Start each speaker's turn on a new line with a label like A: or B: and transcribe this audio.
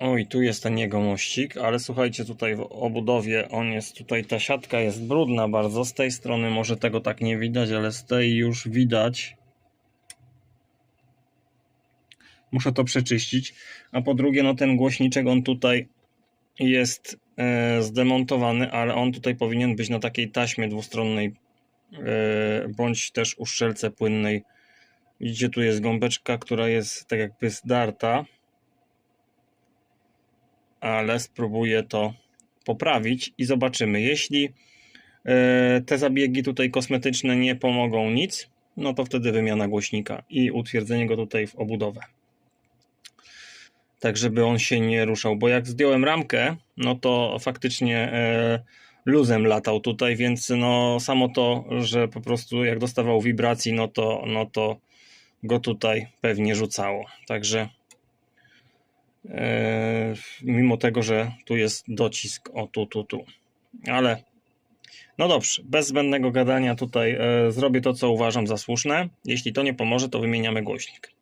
A: Oj, tu jest ten jego mościk, ale słuchajcie, tutaj w obudowie on jest, tutaj ta siatka jest brudna bardzo, z tej strony może tego tak nie widać, ale z tej już widać. Muszę to przeczyścić. A po drugie, no ten głośniczek, on tutaj jest e, zdemontowany, ale on tutaj powinien być na takiej taśmie dwustronnej, e, bądź też uszczelce płynnej. Widzicie, tu jest gąbeczka, która jest tak jakby zdarta ale spróbuję to poprawić i zobaczymy. Jeśli e, te zabiegi tutaj kosmetyczne nie pomogą nic, no to wtedy wymiana głośnika i utwierdzenie go tutaj w obudowę. Tak, żeby on się nie ruszał, bo jak zdjąłem ramkę, no to faktycznie e, luzem latał tutaj, więc no samo to, że po prostu jak dostawał wibracji, no to, no to go tutaj pewnie rzucało. Także e, mimo tego, że tu jest docisk, o tu, tu, tu. Ale no dobrze, bez zbędnego gadania tutaj e, zrobię to, co uważam za słuszne. Jeśli to nie pomoże, to wymieniamy głośnik.